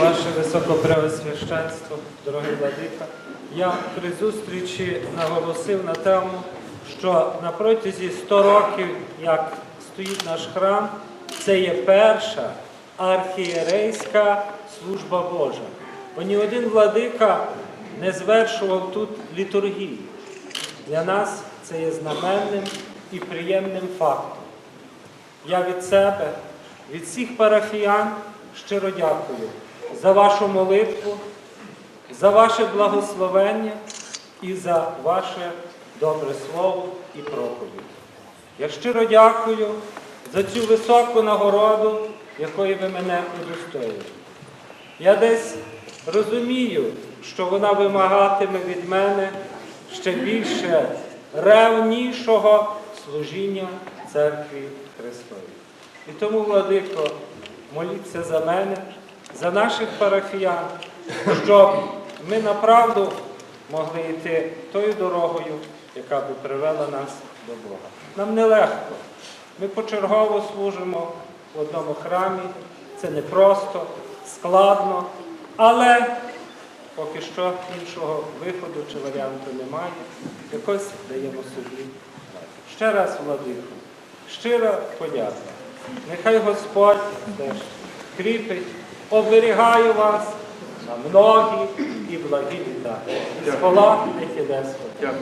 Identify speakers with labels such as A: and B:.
A: Ваше Високопреосвященство, дорогий владика, я при зустрічі наголосив на тему, що на протязі 100 років, як стоїть наш храм, це є перша архієрейська служба Божа. Бо ні один владика не звершував тут літургії. Для нас це є знаменним і приємним фактом. Я від себе, від всіх парафіян щиро дякую за вашу молитву, за ваше благословення і за ваше добре слово і проповідь. Я щиро дякую за цю високу нагороду, якої ви мене удостоїли. Я десь розумію, що вона вимагатиме від мене ще більше ревнішого служіння церкві Христовій. І тому, владико, моліться за мене, за наших парафіян, щоб ми направду могли йти тою дорогою, яка би привела нас до Бога. Нам нелегко. Ми почергово служимо в одному храмі. Це непросто, складно, але поки що іншого виходу чи варіанту немає. Якось даємо собі. Ще раз, владико, щира подяка. Нехай Господь теж кріпить, оберігаю вас на многі і благі літа. З пола Дякую.